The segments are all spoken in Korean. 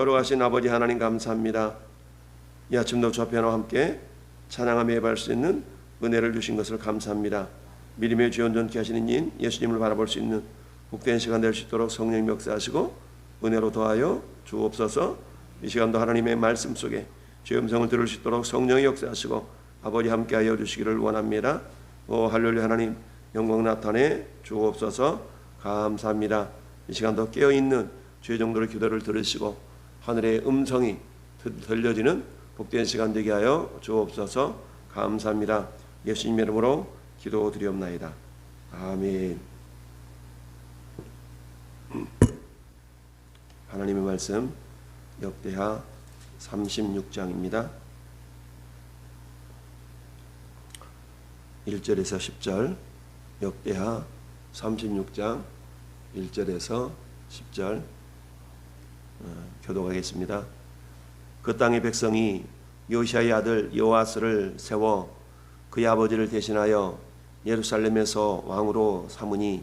전능하신 아버지 하나님 감사합니다. 이 아침도 저 편와 함께 찬양하며 예배할 수 있는 은혜를 주신 것을 감사합니다. 믿음의 주 온전케 하시는 인 예수님을 바라볼 수 있는 복된 시간 될 수 있도록 성령 역사하시고 은혜로 더하여 주옵소서 이 시간도 하나님의 말씀 속에 주의 음성을 들을 수 있도록 성령이 역사하시고 아버지 함께하여 주시기를 원합니다. 오 할렐루야 하나님 영광 나타내 주옵소서 감사합니다. 이 시간도 깨어 있는 주의 정도의 기도를 들으시고 하늘의 음성이 들- 들려지는 복된 시간 되게 하여 주옵소서 감사합니다. 예수님 이름으로 기도드리옵나이다. 아멘. 하나님의 말씀 역대하 36장입니다. 1절에서 10절 역대하 36장 1절에서 10절 어, 교도하겠습니다. 그 땅의 백성이 요시아의 아들 요아스를 세워 그의 아버지를 대신하여 예루살렘에서 왕으로 삼으니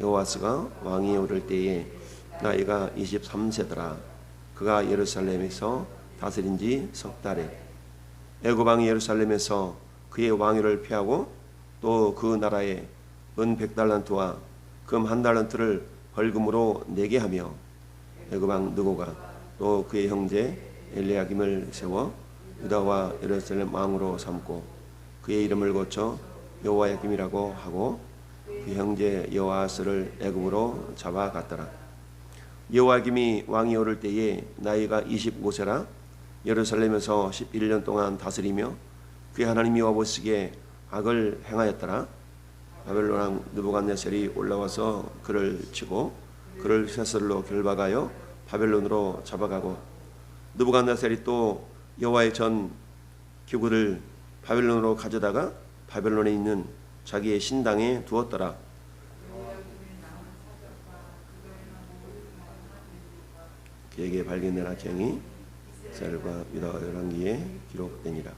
요아스가 왕위에 오를 때에 나이가 23세더라. 그가 예루살렘에서 다스린 지 석 달에 애굽 왕이 예루살렘에서 그의 왕위를 피하고 또 그 나라에 은 백달란트와 금 한 달란트를 벌금으로 내게 하며 왕 느고가 또 그의 형제 엘리야김을 세워 유다와 예루살렘 왕으로 삼고 그의 이름을 고쳐 여호와야김이라고 하고 그 형제 여호아스를 애굽으로 잡아갔더라. 여호와김이 왕이 오를 때에 나이가 25세라 예루살렘에서 11년 동안 다스리며 그의 하나님이 와보시기에 악을 행하였더라. 바벨론 왕 느부갓네살이 올라와서 그를 치고 그를 쇠설로 결박하여 바벨론으로 잡아가고 느부갓네살이 또 여호와의 전 기구를 바벨론으로 가져다가 바벨론에 있는 자기의 신당에 두었더라. 그에게 발견된 악행이 셀과 유다 열왕기에 기록되니라.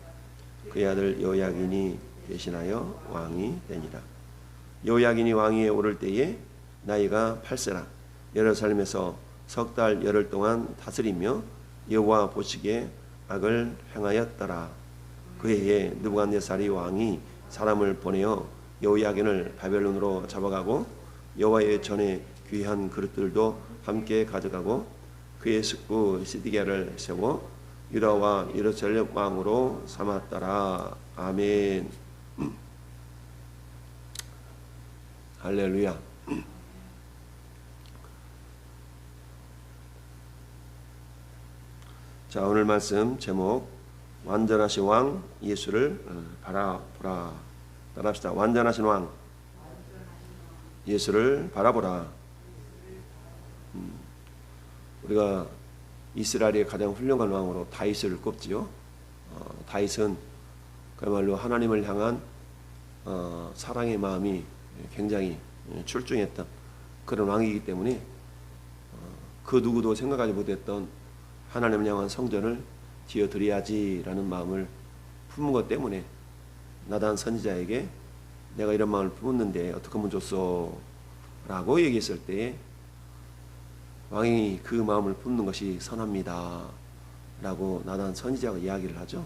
그의 아들 여야긴이 대신하여 왕이 되니라. 여야긴이 왕위에 오를 때에 나이가 8세라. 예루살렘에서 석 달 열흘 동안 다스리며 여호와 보시기에 악을 행하였더라. 그 해에 느부갓네살이 왕이 사람을 보내어 여호야긴을 바벨론으로 잡아가고 여호와의 전에 귀한 그릇들도 함께 가져가고 그의 숙부 시디게를 세워 유다와 예루살렘 왕으로 삼았더라. 아멘. 음. 할렐루야. 자 오늘 말씀 제목 완전하신 왕 예수를 어, 바라보라. 따라합시다. 완전하신 왕 예수를 바라보라. 음, 우리가 이스라엘의 가장 훌륭한 왕으로 다윗을 꼽지요. 어, 다윗은 그야말로 하나님을 향한 어, 사랑의 마음이 굉장히 출중했던 그런 왕이기 때문에 어, 그 누구도 생각하지 못했던 하나님을 향한 성전을 지어드려야지라는 마음을 품은 것 때문에 나단 선지자에게 내가 이런 마음을 품었는데 어떻게 하면 좋소? 라고 얘기했을 때에 왕이 그 마음을 품는 것이 선합니다. 라고 나단 선지자가 이야기를 하죠.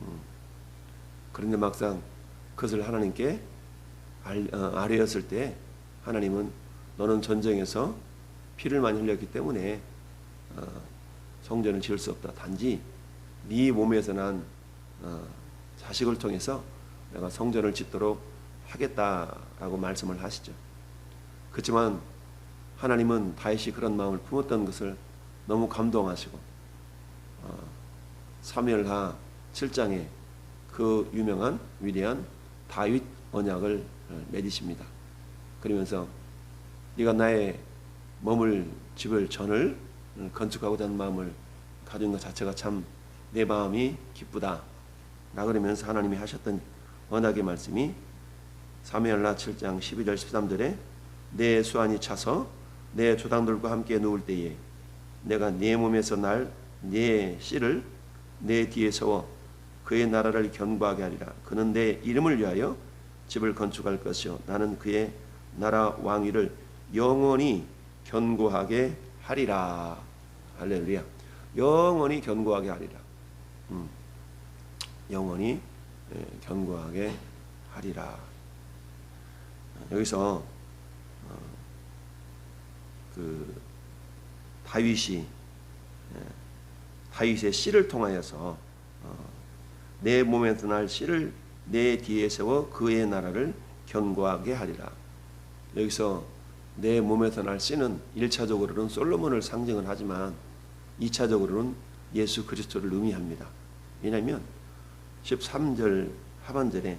음. 그런데 막상 그것을 하나님께 알, 어, 아뢰었을 때 하나님은 너는 전쟁에서 피를 많이 흘렸기 때문에 어, 성전을 지을 수 없다. 단지 네 몸에서 난 어, 자식을 통해서 내가 성전을 짓도록 하겠다라고 말씀을 하시죠. 그렇지만 하나님은 다윗이 그런 마음을 품었던 것을 너무 감동하시고 어, 사무엘하 7장에 그 유명한 위대한 다윗 언약을 어, 맺으십니다. 그러면서 네가 나의 머물 집을 전을 어, 건축하고자 하는 마음을 가진 것 자체가 참 내 마음이 기쁘다. 라 그러면서 하나님이 하셨던 언약의 말씀이 사무엘하 7장 12절 13절에 내 수완이 차서 내 조당들과 함께 누울 때에 내가 네 몸에서 날네 씨를 내 뒤에 서워 그의 나라를 견고하게 하리라. 그는 내 이름을 위하여 집을 건축할 것이요 나는 그의 나라 왕위를 영원히 견고하게 하리라. 할렐루야. 영원히 견고하게 하리라. 음, 영원히 예, 견고하게 하리라. 여기서 어, 그 다윗이 예, 다윗의 씨를 통하여서 어, 내 몸에서 날 씨를 내 뒤에 세워 그의 나라를 견고하게 하리라. 여기서 내 몸에서 날 씨는 1차적으로는 솔로몬을 상징을 하지만 2차적으로는 예수 그리스도를 의미합니다. 왜냐하면 13절 하반절에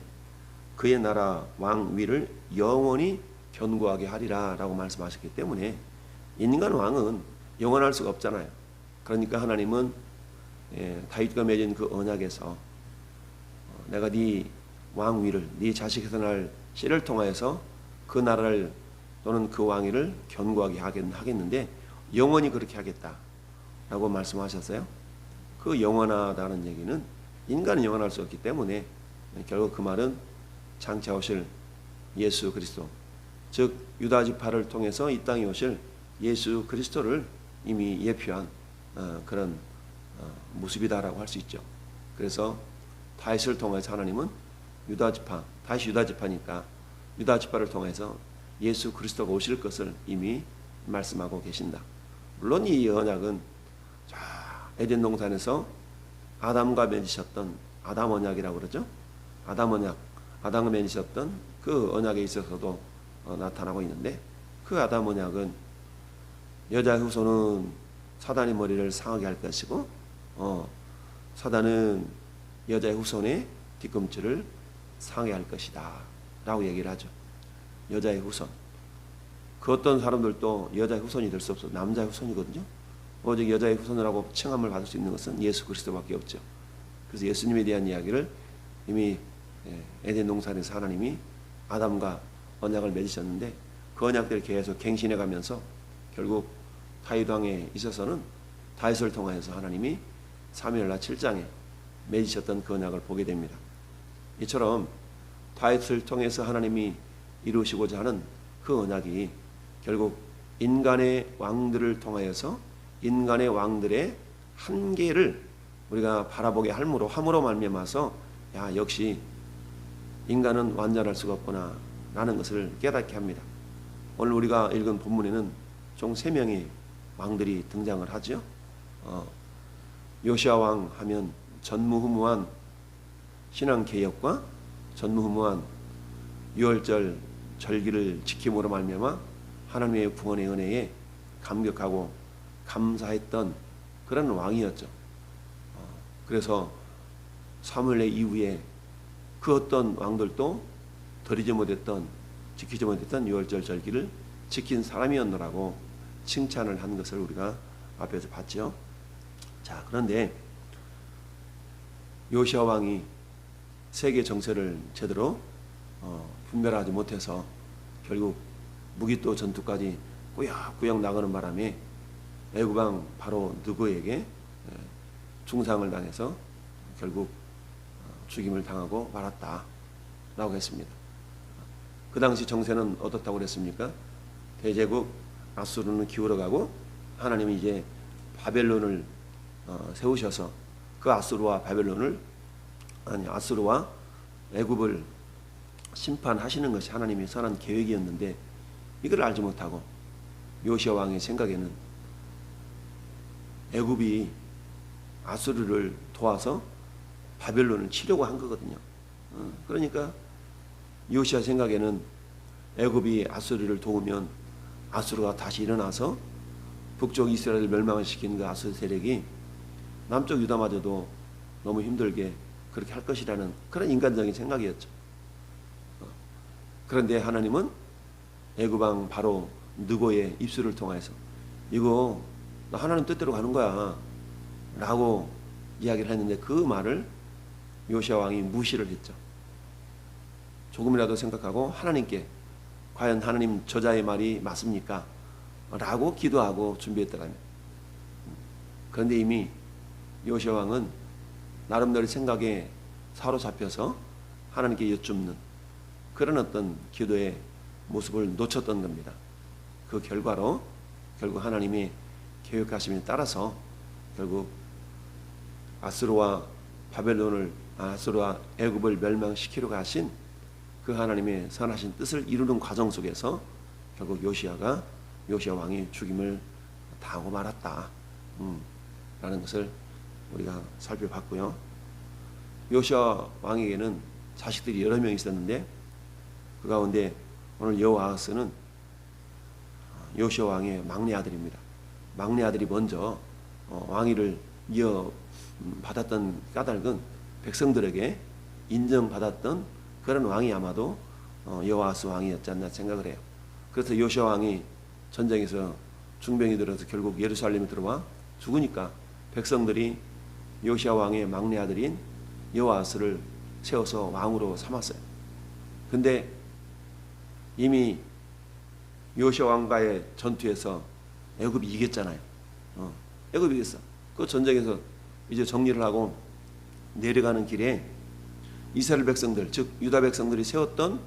그의 나라 왕 위를 영원히 견고하게 하리라 라고 말씀하셨기 때문에 인간 왕은 영원할 수가 없잖아요. 그러니까 하나님은 예, 다윗과 맺은 그 언약에서 어, 내가 네 왕 위를 네 자식에서 날 씨를 통하여서 그 나라를 또는 그 왕위를 견고하게 하겠는데 영원히 그렇게 하겠다라고 말씀하셨어요. 그 영원하다는 얘기는 인간은 영원할 수 없기 때문에 결국 그 말은 장차 오실 예수 그리스도 즉 유다 지파를 통해서 이 땅에 오실 예수 그리스도를 이미 예표한 어, 그런 어, 모습이다라고 할 수 있죠. 그래서 다윗을 통해서 하나님은 유다 지파, 다시 유다 지파니까 유다 지파를 통해서 예수 그리스도가 오실 것을 이미 말씀하고 계신다. 물론 이 언약은 자, 에덴 동산에서 아담과 맺으셨던 아담 언약이라고 그러죠. 아담 언약, 아담과 맺으셨던 그 언약에 있어서도 어, 나타나고 있는데 그 아담 언약은 여자 후손은 사단의 머리를 상하게 할 것이고 어, 사단은 여자의 후손의 뒤꿈치를 상해할 것이다. 라고 얘기를 하죠. 여자의 후손. 그 어떤 사람들도 여자의 후손이 될 수 없어. 남자의 후손이거든요. 오직 여자의 후손이라고 칭함을 받을 수 있는 것은 예수 그리스도밖에 없죠. 그래서 예수님에 대한 이야기를 이미 예, 에덴 동산에서 하나님이 아담과 언약을 맺으셨는데 그 언약들을 계속 갱신해 가면서 결국 다윗 왕에 있어서는 다윗을 통하여서 하나님이 사무엘라 7장에 맺으셨던 그 언약을 보게 됩니다. 이처럼 다윗을 통해서 하나님이 이루시고자 하는 그 언약이 결국 인간의 왕들을 통하여서 인간의 왕들의 한계를 우리가 바라보게 할므로 함으로 말미암아서 야 역시 인간은 완전할 수가 없구나 라는 것을 깨닫게 합니다. 오늘 우리가 읽은 본문에는 총세 명의 왕들이 등장을 하죠. 어, 요시아 왕 하면 전무후무한 신앙 개혁과 전무후무한 유월절 절기를 지킴으로 말미암아 하나님의 구원의 은혜에 감격하고 감사했던 그런 왕이었죠. 어, 그래서 사무엘의 이후에 그 어떤 왕들도 드리지 못했던 지키지 못했던 유월절 절기를 지킨 사람이었노라고 칭찬을 한 것을 우리가 앞에서 봤죠. 자 그런데 요시아 왕이 세계 정세를 제대로 어, 분별하지 못해서 결국 무기또 전투까지 꾸역꾸역 나가는 바람에 애구방 바로 누구에게 예, 중상을 당해서 결국 어, 죽임을 당하고 말았다 라고 했습니다. 그 당시 정세는 어떻다고 그랬습니까? 대제국 아수르는 기울어가고 하나님이 이제 바벨론을 어, 세우셔서 그 아수르와 바벨론을 아니 아수르와 애굽을 심판하시는 것이 하나님의 선한 계획이었는데 이걸 알지 못하고 요시아 왕의 생각에는 애굽이 아수르를 도와서 바벨론을 치려고 한 거거든요. 어, 그러니까 요시아 생각에는 애굽이 아수르를 도우면 아수르가 다시 일어나서 북쪽 이스라엘을 멸망을 시킨 그 아수르 세력이 남쪽 유다마저도 너무 힘들게 그렇게 할 것이라는 그런 인간적인 생각이었죠. 어. 그런데 하나님은 애굽왕 바로 느고의 입술을 통해서 이거 하나님 뜻대로 가는 거야 라고 이야기를 했는데 그 말을 요시아 왕이 무시를 했죠. 조금이라도 생각하고 하나님께 과연 하나님 저자의 말이 맞습니까? 라고 기도하고 준비했더라면 그런데 이미 요시아 왕은 나름대로 생각에 사로잡혀서 하나님께 여쭙는 그런 어떤 기도의 모습을 놓쳤던 겁니다. 그 결과로 결국 하나님이 계획하심에 따라서 결국 아스로와 바벨론을 아스로와 애굽을 멸망시키려고 하신 그 하나님의 선하신 뜻을 이루는 과정 속에서 결국 요시아가 요시아 왕이 죽임을 당하고 말았다. 음, 라는 것을 우리가 살펴봤고요. 요시아 왕에게는 자식들이 여러 명 있었는데 그 가운데 오늘 여호아스는 요시아 왕의 막내 아들입니다. 막내 아들이 먼저 어, 왕위를 이어 음, 받았던 까닭은 백성들에게 인정받았던 그런 왕이 아마도 어, 여호아스 왕이었지 않나 생각을 해요. 그래서 요시아 왕이 전쟁에서 중병이 들어서 결국 예루살렘에 들어와 죽으니까 백성들이 요시아 왕의 막내 아들인 여호아스를 세워서 왕으로 삼았어요. 근데 이미 요시아 왕과의 전투에서 애굽이 이겼잖아요. 어, 애굽이 이겼어. 그 전쟁에서 이제 정리를 하고 내려가는 길에 이스라엘 백성들, 즉 유다 백성들이 세웠던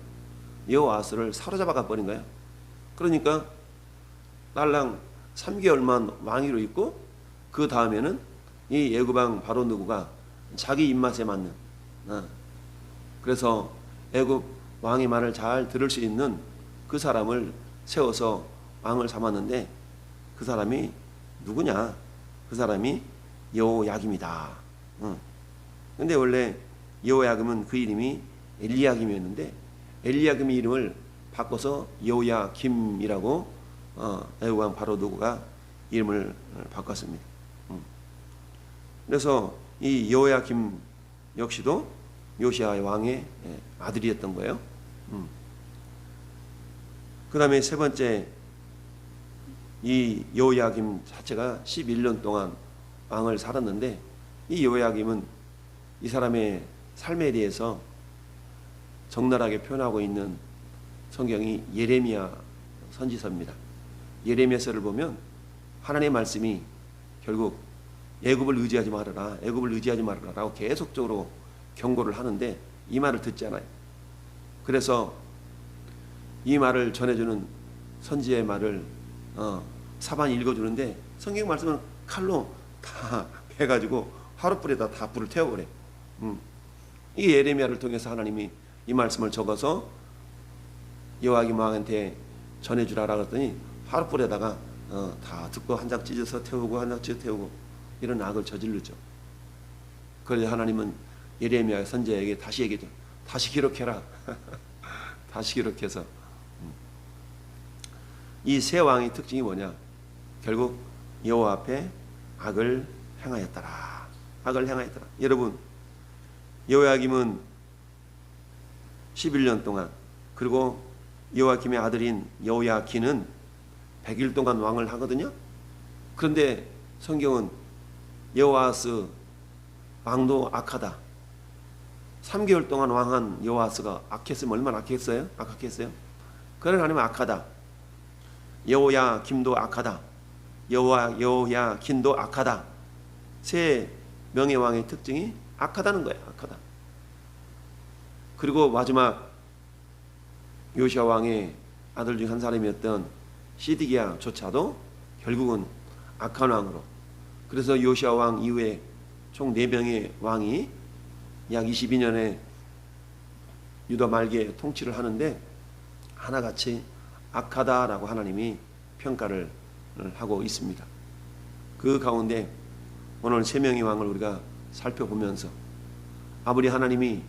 여호아스를 사로잡아가 버린 거야. 그러니까 딸랑 3개월만 왕위로 있고 그 다음에는 이 애굽왕 바로 누구가 자기 입맛에 맞는 어, 그래서 애굽 왕의 말을 잘 들을 수 있는 그 사람을 세워서 왕을 삼았는데 그 사람이 누구냐? 그 사람이 여호야김이다. 응. 근데 원래 여호야김은 그 이름이 엘리야김이었는데 엘리야김의 이름을 바꿔서 여호야김이라고 어, 애국왕 바로 누구가 이름을 바꿨습니다. 음. 그래서 이 여호야김 역시도 요시아 왕의 예, 아들이었던 거예요. 음. 그 다음에 세 번째 이 여호야김 자체가 11년 동안 왕을 살았는데 이 여호야김은 이 사람의 삶에 대해서 적나라하게 표현하고 있는 성경이 예레미야 선지서입니다. 예레미야서를 보면 하나님의 말씀이 결국 애굽을 의지하지 말아라, 애굽을 의지하지 말아라라고 계속적으로 경고를 하는데 이 말을 듣지 않아요. 그래서 이 말을 전해주는 선지의 말을 어, 사반이 읽어주는데 성경 말씀은 칼로 다 베가지고 하룻불에다 다 불을 태워버려. 음. 이 예레미야를 통해서 하나님이 이 말씀을 적어서 여호와김 왕한테 전해주라라 그랬더니 하룻불에다가 어, 다 듣고 한 장 찢어서 태우고 한 장 찢어 태우고 이런 악을 저질르죠. 그래서 하나님은 예레미야 선지자에게 다시 얘기죠. 다시 기록해라. 다시 기록해서 이 세 왕의 특징이 뭐냐? 결국 여호와 앞에 악을 행하였더라. 악을 행하였더라. 여러분 여호야김은 11년 동안 그리고 여호야김의 아들인 여호야기는 100일 동안 왕을 하거든요. 그런데 성경은 여호아스 왕도 악하다. 3개월 동안 왕한 여호아스가 악했으면 얼마나 악했어요? 악했어요? 그런 하나님 악하다. 여호야 김도 악하다. 여호와 여호야 김도 악하다. 세 명의 왕의 특징이 악하다는 거예요. 악하다. 그리고 마지막 요시아 왕의 아들 중 한 사람이었던 시디기야조차도 결국은 악한 왕으로 그래서 요시아 왕 이후에 총 4명의 왕이 약 22년의 유다 말기에 통치를 하는데 하나같이 악하다라고 하나님이 평가를 하고 있습니다. 그 가운데 오늘 세 명의 왕을 우리가 살펴보면서 아무리 하나님이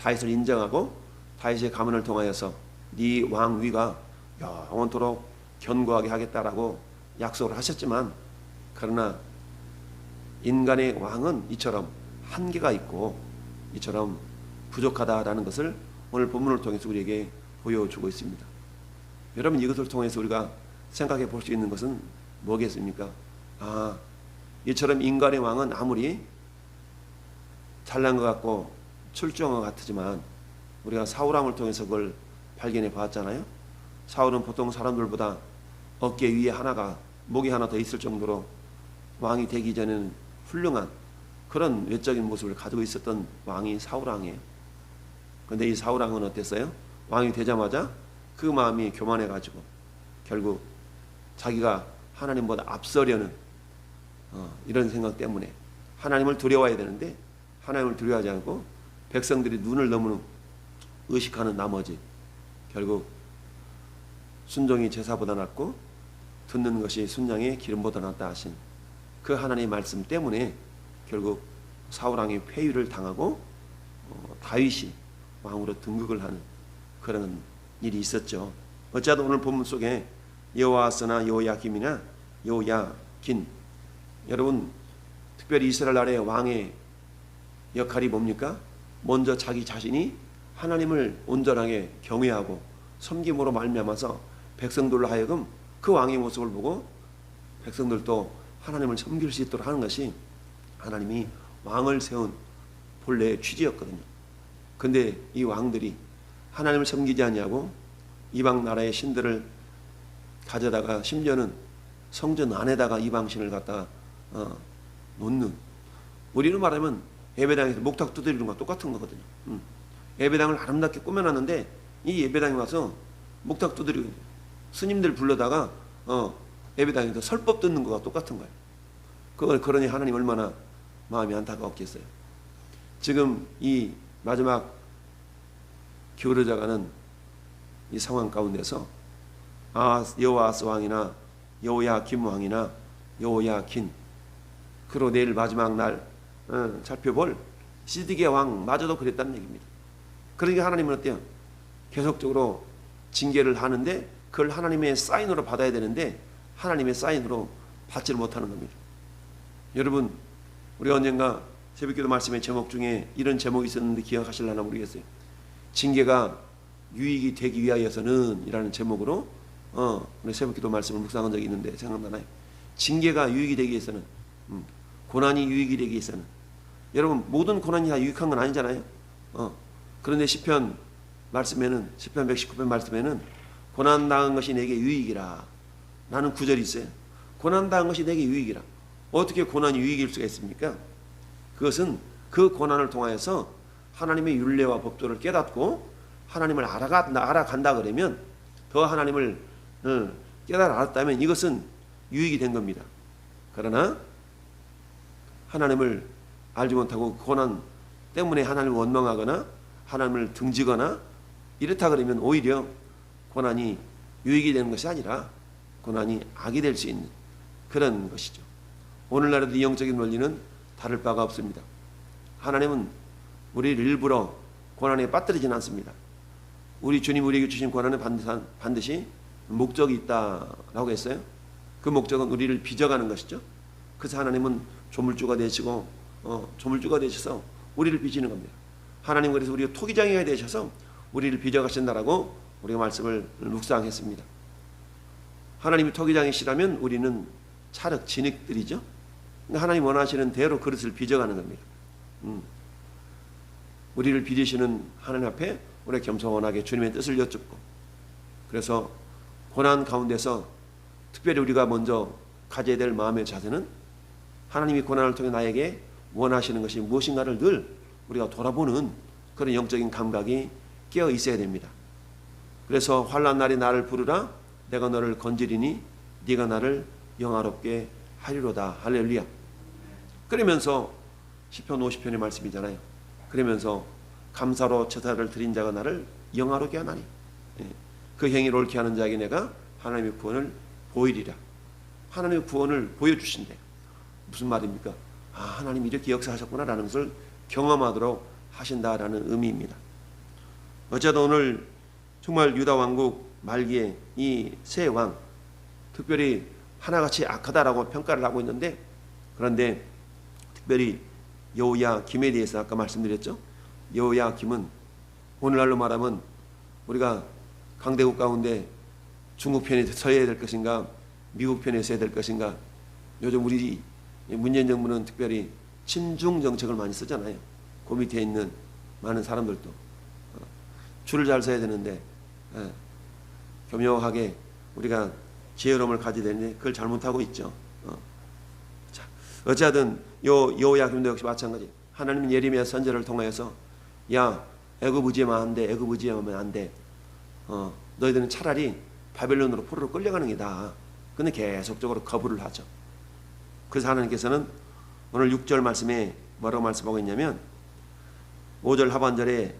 다윗을 인정하고 다윗의 가문을 통하여서 네 왕위가 영원토록 견고하게 하겠다라고 약속을 하셨지만 그러나 인간의 왕은 이처럼 한계가 있고 이처럼 부족하다라는 것을 오늘 본문을 통해서 우리에게 보여주고 있습니다. 여러분 이것을 통해서 우리가 생각해 볼 수 있는 것은 뭐겠습니까? 아, 이처럼 인간의 왕은 아무리 잘난 것 같고 출중한 것 같지만 우리가 사울왕을 통해서 그걸 발견해 봤잖아요. 사울은 보통 사람들보다 어깨 위에 하나가 목이 하나 더 있을 정도로 왕이 되기 전에는 훌륭한 그런 외적인 모습을 가지고 있었던 왕이 사울왕이에요. 그런데 이 사울왕은 어땠어요? 왕이 되자마자 그 마음이 교만해 가지고 결국 자기가 하나님보다 앞서려는 어, 이런 생각 때문에 하나님을 두려워해야 되는데 하나님을 두려워하지 않고 백성들이 눈을 너무 의식하는 나머지 결국 순종이 제사보다 낫고 듣는 것이 순양의 기름보다 낫다 하신 그 하나님의 말씀 때문에 결국 사울 왕이 폐위를 당하고 어, 다윗이 왕으로 등극을 하는 그런 일이 있었죠. 어쩌다 오늘 본문 속에 여호와스나 여호야김이나 여호야긴 여러분 특별히 이스라엘 나라의 왕의 역할이 뭡니까? 먼저 자기 자신이 하나님을 온전하게 경외하고 섬김으로 말미암아서 백성들로 하여금 그 왕의 모습을 보고 백성들도 하나님을 섬길 수 있도록 하는 것이 하나님이 왕을 세운 본래의 취지였거든요. 근데 이 왕들이 하나님을 섬기지 않냐고 이방 나라의 신들을 가져다가 심지어는 성전 안에다가 이방 신을 갖다가 어, 놓는 우리는 말하면 예배당에서 목탁 두드리는 거랑 똑같은 거거든요. 음. 예배당을 아름답게 꾸며놨는데 이 예배당에 와서 목탁 두드리고 스님들 불러다가 어, 예배당에서 설법 듣는 거가 똑같은 거예요. 그걸 그러니 하나님 얼마나 마음이 안타까웠겠어요. 지금 이 마지막 기울어져가는 이 상황 가운데서 아 여호와스 왕이나 여호야 김 왕이나 여호야 긴 그로 내일 마지막 날 어, 살펴볼 시드기야 왕마저도 그랬다는 얘기입니다. 그러니까 하나님은 어때요? 계속적으로 징계를 하는데 그걸 하나님의 사인으로 받아야 되는데 하나님의 사인으로 받지를 못하는 겁니다. 여러분 우리 언젠가 새벽기도 말씀의 제목 중에 이런 제목이 있었는데 기억하실려나 모르겠어요. 징계가 유익이 되기 위하여서는 이라는 제목으로 어, 우리 새벽기도 말씀을 묵상한 적이 있는데 생각나나요? 징계가 유익이 되기 위해서는 음, 고난이 유익이 되기 위해서는 여러분 모든 고난이 다 유익한 건 아니잖아요. 어, 그런데 시편 말씀에는 시편 119편 말씀에는 고난 당한 것이 내게 유익이라 라는 구절이 있어요. 고난 당한 것이 내게 유익이라. 어떻게 고난이 유익일 수가 있습니까? 그것은 그 고난을 통하여서 하나님의 윤례와 법도를 깨닫고 하나님을 알아가, 알아간다 그러면 더 하나님을 어, 깨달아 알았다면 이것은 유익이 된 겁니다. 그러나 하나님을 알지 못하고 고난 때문에 하나님을 원망하거나 하나님을 등지거나 이렇다 그러면 오히려 고난이 유익이 되는 것이 아니라 고난이 악이 될 수 있는 그런 것이죠. 오늘날에도 이 영적인 원리는 다를 바가 없습니다. 하나님은 우리를 일부러 고난에 빠뜨리진 않습니다. 우리 주님 우리에게 주신 고난은 반드시 목적이 있다라고 했어요. 그 목적은 우리를 빚어가는 것이죠. 그래서 하나님은 조물주가 되시고 어, 조물주가 되셔서 우리를 빚는 겁니다. 하나님 그래서 우리가 토기장이가 되셔서 우리를 빚어가신다라고 우리가 말씀을 묵상했습니다. 하나님이 토기장이시라면 우리는 차륵 진흙들이죠. 하나님 원하시는 대로 그릇을 빚어가는 겁니다. 음. 우리를 빚으시는 하나님 앞에 우리 겸손하게 주님의 뜻을 여쭙고 그래서 고난 가운데서 특별히 우리가 먼저 가져야 될 마음의 자세는 하나님이 고난을 통해 나에게 원하시는 것이 무엇인가를 늘 우리가 돌아보는 그런 영적인 감각이 깨어 있어야 됩니다. 그래서 환란 날이 나를 부르라 내가 너를 건지리니 네가 나를 영화롭게 하리로다 할렐루야. 그러면서 시편 50편의 말씀이잖아요. 그러면서 감사로 제사를 드린 자가 나를 영화롭게 하나니 예. 그 행위를 옳게 하는 자에게 내가 하나님의 구원을 보이리라. 하나님의 구원을 보여주신대. 무슨 말입니까? 아, 하나님 이렇게 역사하셨구나라는 것을 경험하도록 하신다라는 의미입니다. 어쨌든 오늘 정말 유다 왕국 말기에 이 세 왕, 특별히 하나같이 악하다라고 평가를 하고 있는데 그런데 특별히 여호야 김에 대해서 아까 말씀드렸죠. 여호야 김은 오늘날로 말하면 우리가 강대국 가운데 중국 편에 서야 될 것인가 미국 편에 서야 될 것인가 요즘 우리 문재인 정부는 특별히 친중 정책을 많이 쓰잖아요. 그 밑에 있는 많은 사람들도 어, 줄을 잘 서야 되는데 예, 교묘하게 우리가 지혜로움을 가져야 되는데 그걸 잘못하고 있죠. 어. 자, 어찌하든 요 여호야김도 역시 마찬가지. 하나님은 예레미야 선지를 통하여서 야 애굽 의지만 한데 애굽 의지하면 안 돼. 어, 너희들은 차라리 바벨론으로 포로로 끌려가는 게다. 근데 계속적으로 거부를 하죠. 그래서 하나님께서는 오늘 6절 말씀에 뭐라고 말씀하고 있냐면 5절 하반절에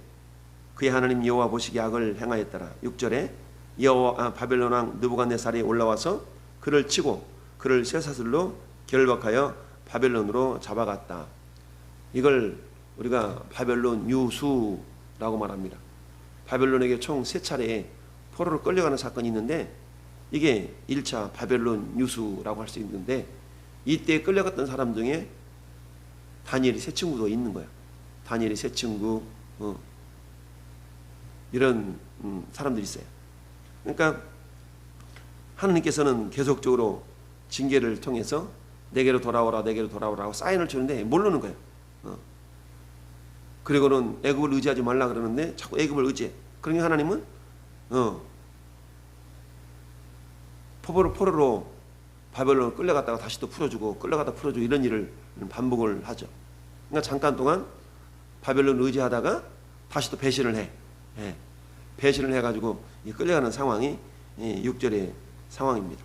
그의 하나님 여호와 보시기에 악을 행하였더라. 6절에 여호와 아, 바벨론 왕 느부갓네살이 올라와서 그를 치고 그를 쇠사슬로 결박하여 바벨론으로 잡아갔다. 이걸 우리가 바벨론 유수라고 말합니다. 바벨론에게 총 세 차례 포로로 끌려가는 사건이 있는데 이게 1차 바벨론 유수라고 할 수 있는데 이때 끌려갔던 사람 중에 다니엘이 세 친구도 있는 거야. 다니엘이 세 친구 어. 이런 음, 사람들이 있어요. 그러니까 하나님께서는 계속적으로 징계를 통해서 내게로 돌아오라 내게로 돌아오라고 사인을 주는데 모르는 거예요. 어. 그리고는 애굽을 의지하지 말라 그러는데 자꾸 애굽을 의지해. 그러니 하나님은 어, 포로로 포로로 바벨론을 끌려갔다가 다시 또 풀어주고 끌려갔다 풀어주고 이런 일을 반복을 하죠. 그러니까 잠깐 동안 바벨론 의지하다가 다시 또 배신을 해. 예. 배신을 해가지고 이 끌려가는 상황이 6절의 상황입니다.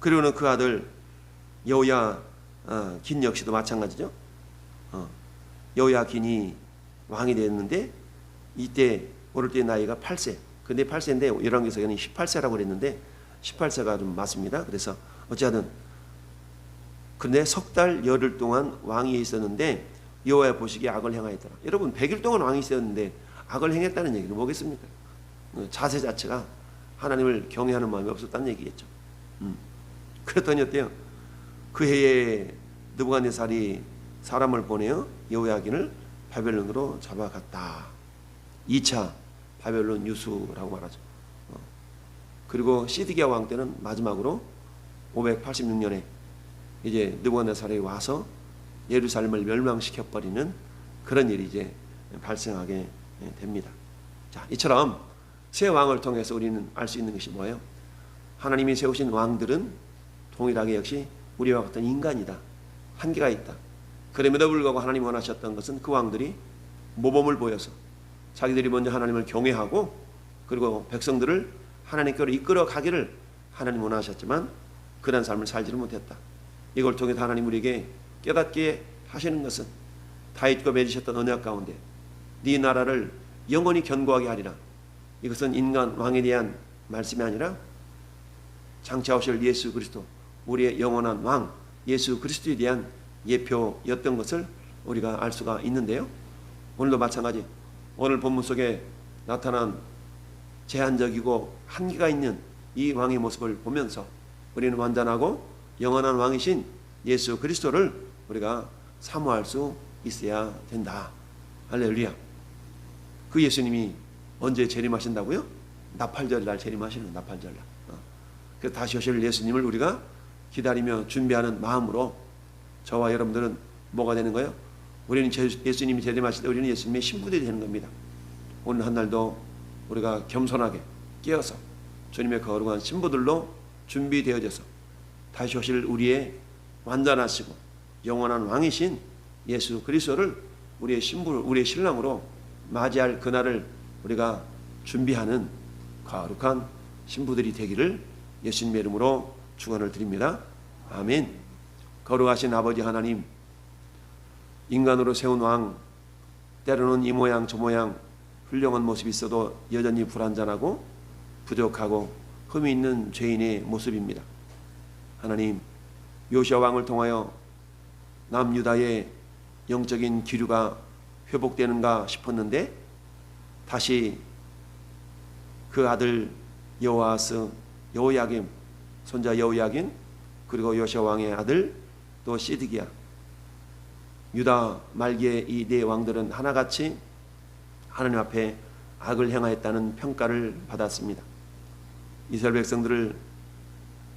그리고는 그 아들 여호야 어, 긴 역시도 마찬가지죠. 어, 여호야 긴이 왕이 됐는데 이때 오를 때 나이가 8세. 근데 8세인데 열왕기서에는 18세라고 그랬는데 18세가 좀 맞습니다. 그래서 어찌하든 근데 석 달 열흘 동안 왕이 있었는데 여호와 보시기에 악을 행하였더라. 여러분 100일 동안 왕이 있었는데 악을 행했다는 얘기는 뭐겠습니까? 어, 자세 자체가 하나님을 경외하는 마음이 없었다는 얘기겠죠. 음. 그랬더니 어때요? 그 해에 느부갓네살이 사람을 보내어 여호야긴을 바벨론으로 잡아갔다. 2차 바벨론 유수라고 말하죠. 어. 그리고 시드기야 왕 때는 마지막으로 586년에 이제 느부갓네살이 와서 예루살렘을 멸망시켜 버리는 그런 일이 이제 발생하게 됩니다. 자, 이처럼 새 왕을 통해서 우리는 알 수 있는 것이 뭐예요? 하나님이 세우신 왕들은 동일하게 역시 우리와 같은 인간이다. 한계가 있다. 그럼에도 불구하고 하나님 원하셨던 것은 그 왕들이 모범을 보여서 자기들이 먼저 하나님을 경외하고 그리고 백성들을 하나님께로 이끌어 가기를 하나님 원하셨지만 그런 삶을 살지를 못했다. 이걸 통해 하나님 우리에게 깨닫게 하시는 것은 다윗과 맺으셨던 언약 가운데 네 나라를 영원히 견고하게 하리라. 이것은 인간 왕에 대한 말씀이 아니라 장차 오실 예수 그리스도 우리의 영원한 왕 예수 그리스도에 대한 예표였던 것을 우리가 알 수가 있는데요. 오늘도 마찬가지 오늘 본문 속에 나타난 제한적이고 한계가 있는 이 왕의 모습을 보면서 우리는 완전하고 영원한 왕이신 예수 그리스도를 우리가 사모할 수 있어야 된다. 할렐루야. 그 예수님이 언제 재림하신다고요? 나팔절 날 재림하시는 나팔절 날. 어. 그 다시 오실 예수님을 우리가 기다리며 준비하는 마음으로 저와 여러분들은 뭐가 되는 거예요? 우리는 예수님이 재림하실 때 우리는 예수님의 신부들이 되는 겁니다. 오늘 한 날도 우리가 겸손하게 깨어서 주님의 거룩한 신부들로 준비되어져서 다시 오실 우리의 완전하시고 영원한 왕이신 예수 그리스도를 우리의 신부, 우리의 신랑으로 맞이할 그날을 우리가 준비하는 거룩한 신부들이 되기를 예수님의 이름으로 축원을 드립니다. 아멘. 거룩하신 아버지 하나님, 인간으로 세운 왕, 때로는 이 모양 저 모양 훌륭한 모습이 있어도 여전히 불완전하고 부족하고 흠이 있는 죄인의 모습입니다. 하나님, 요시아 왕을 통하여 남유다의 영적인 기류가 회복되는가 싶었는데 다시 그 아들 여호아스 여호야김 손자 여호야긴 그리고 요시아 왕의 아들 또 시드기야 유다 말기의 이 네 왕들은 하나같이 하나님 앞에 악을 행하였다는 평가를 받았습니다. 이스라엘 백성들을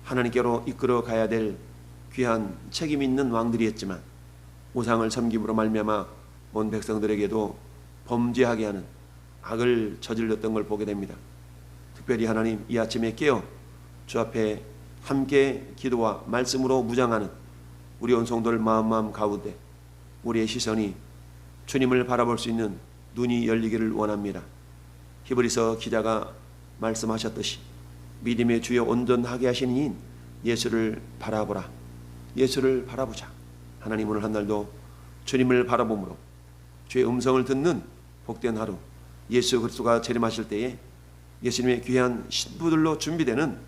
하나님께로 이끌어 가야 될 귀한 책임 있는 왕들이었지만 우상을 섬김으로 말미암아 온 백성들에게도 범죄하게 하는 악을 저질렀던 걸 보게 됩니다. 특별히 하나님 이 아침에 깨어 주 앞에 함께 기도와 말씀으로 무장하는 우리 온 성도들 마음 마음 가운데 우리의 시선이 주님을 바라볼 수 있는 눈이 열리기를 원합니다. 히브리서 기자가 말씀하셨듯이 믿음의 주여 온전하게 하시는 인 예수를 바라보라. 예수를 바라보자. 하나님 오늘 한 날도 주님을 바라봄으로 주의 음성을 듣는 복된 하루 예수 그리스도가 재림하실 때에 예수님의 귀한 신부들로 준비되는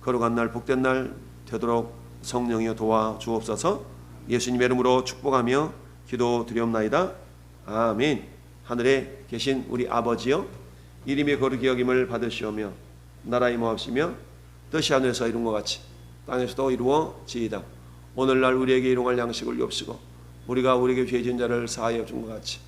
거룩한 날 복된 날 되도록 성령이여 도와 주옵소서. 예수님의 이름으로 축복하며 기도 드리옵나이다. 아멘. 하늘에 계신 우리 아버지여 이름의 거룩히 여김을 받으시오며 나라의 모합시며 뜻이 하늘에서 이룬 것 같이 땅에서도 이루어지이다. 오늘날 우리에게 일용할 양식을 줍시고 우리가 우리에게 죄 지은 자를 사하여 준 것 같이